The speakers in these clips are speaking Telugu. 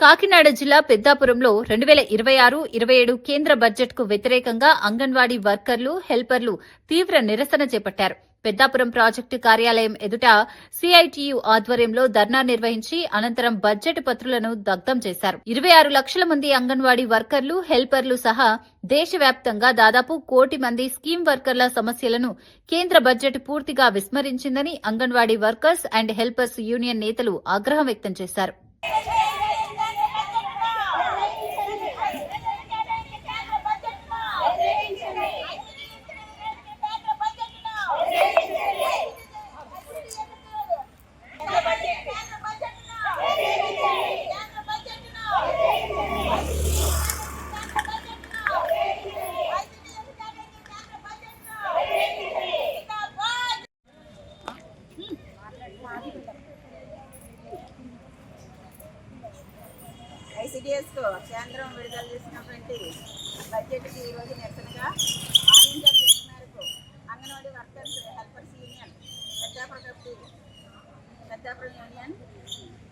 కాకినాడ జిల్లా పెద్దాపురంలో రెండు వేల ఇరవై ఆరు ఇరవై ఏడు కేంద్ర బడ్జెట్కు వ్యతిరేకంగా అంగన్వాడీ వర్కర్లు హెల్పర్లు తీవ్ర నిరసన చేపట్టారు. పెద్దాపురం ప్రాజెక్టు కార్యాలయం ఎదుట సిఐటియు ఆధ్వర్యంలో ధర్నా నిర్వహించి అనంతరం బడ్జెట్ పత్రులను దగ్ధం చేశారు. ఇరవై ఆరు లక్షల మంది అంగన్వాడీ వర్కర్లు హెల్పర్లు సహా దేశవ్యాప్తంగా దాదాపు కోటి మంది స్కీమ్ వర్కర్ల సమస్యలను కేంద్ర బడ్జెట్ పూర్తిగా విస్మరించిందని Anganwadi workers and helpers union నేతలు ఆగ్రహం వ్యక్తం చేశారు. ఐసిడిఎస్కు కేంద్రం విడుదల చేసినటువంటి బడ్జెట్కి ఈరోజు నిరసనగా ఆల్ ఇండియా పిలుపు మేరకు Anganwadi workers helpers union Peddapuram committee Peddapuram union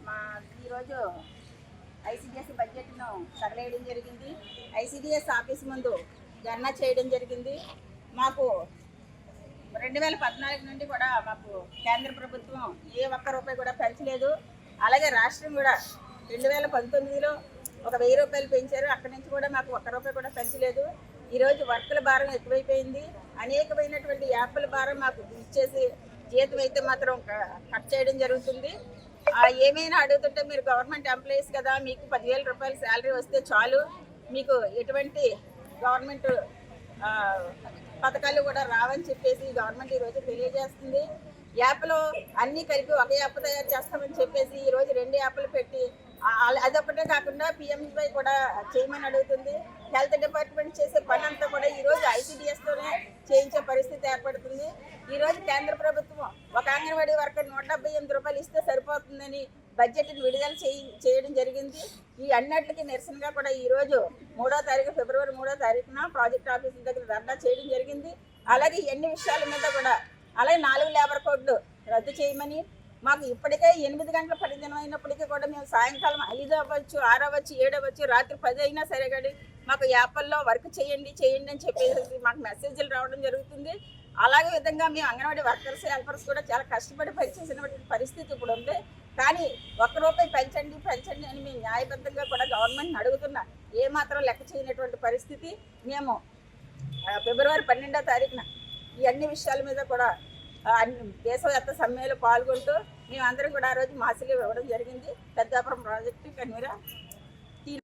మా ఈరోజు ఐసిడిఎస్ బడ్జెట్ను తగలేయడం జరిగింది. ఐసిడిఎస్ ఆఫీస్ ముందు ధర్నా చేయడం జరిగింది. మాకు రెండు వేల పద్నాలుగు నుండి కూడా మాకు కేంద్ర ప్రభుత్వం ఏ ఒక్క రూపాయి కూడా పెంచలేదు. అలాగే రాష్ట్రం కూడా రెండు వేల పంతొమ్మిదిలో ఒక వెయ్యి రూపాయలు పెంచారు. అక్కడి నుంచి కూడా మాకు ఒక్క రూపాయి కూడా పెంచలేదు ఈరోజు వర్కుల భారం ఎక్కువైపోయింది. అనేకమైనటువంటి యాప్ల భారం మాకు ఇచ్చేసి జీతం అయితే మాత్రం క- కట్ చేయడం జరుగుతుంది. ఏమైనా అడుగుతుంటే మీరు గవర్నమెంట్ ఎంప్లాయీస్ కదా మీకు పదివేల రూపాయల శాలరీ వస్తే చాలు. మీకు ఎటువంటి గవర్నమెంట్ పథకాలు కూడా రావని చెప్పేసి గవర్నమెంట్ ఈరోజు తెలియజేస్తుంది. యాప్లో అన్నీ కలిపి ఒక యాప్ తయారు చేస్తామని చెప్పేసి ఈరోజు రెండు యాప్లు పెట్టి అదొకటే కాకుండా పిఎంఈపై కూడా చేయమని అడుగుతుంది. హెల్త్ డిపార్ట్మెంట్ చేసే పని అంతా కూడా ఈరోజు ఐసీడిఎస్తోనే చేయించే పరిస్థితి ఏర్పడుతుంది. ఈరోజు కేంద్ర ప్రభుత్వం ఒక అంగన్వాడీ వర్కర్ నూట డెబ్బై ఎనిమిది రూపాయలు ఇస్తే సరిపోతుందని బడ్జెట్ని విడుదల చేయి చేయడం జరిగింది. ఈ అన్నిటికీ నిరసనగా కూడా ఈరోజు మూడో తారీఖు ఫిబ్రవరి మూడో తారీఖున ప్రాజెక్ట్ ఆఫీస్ దగ్గర ధర్నా చేయడం జరిగింది. అలాగే ఎన్ని విషయాల మీద కూడా అలాగే నాలుగు లేబర్ కోడ్లు రద్దు చేయమని మాకు ఇప్పటికే ఎనిమిది గంటల పదిదినం అయినప్పటికీ కూడా మేము సాయంకాలం ఐదు అవ్వచ్చు ఆరు అవ్వచ్చు ఏడు అవ్వచ్చు రాత్రి పది అయినా సరే కానీ మాకు యాప్ల్లో వర్క్ చేయండి చేయండి అని చెప్పేసి మాకు మెసేజ్లు రావడం జరుగుతుంది. అలాగే విధంగా మేము అంగన్వాడీ వర్కర్స్ హెల్పర్స్ కూడా చాలా కష్టపడి పనిచేసినటువంటి పరిస్థితి ఇప్పుడు ఉంది. కానీ ఒక్క రూపాయి పెంచండి పెంచండి అని మేము న్యాయబద్ధంగా కూడా గవర్నమెంట్ని అడుగుతున్నా. ఏమాత్రం లెక్క చేయనటువంటి పరిస్థితి. మేము ఫిబ్రవరి పన్నెండో తారీఖున ఈ అన్ని విషయాల మీద కూడా దేశవ్యాప్త సమ్మెలో పాల్గొంటూ మేమందరం కూడా ఆ రోజు మాసిలు ఇవ్వడం జరిగింది. పెద్దాపురం ప్రాజెక్టు కన్వీరా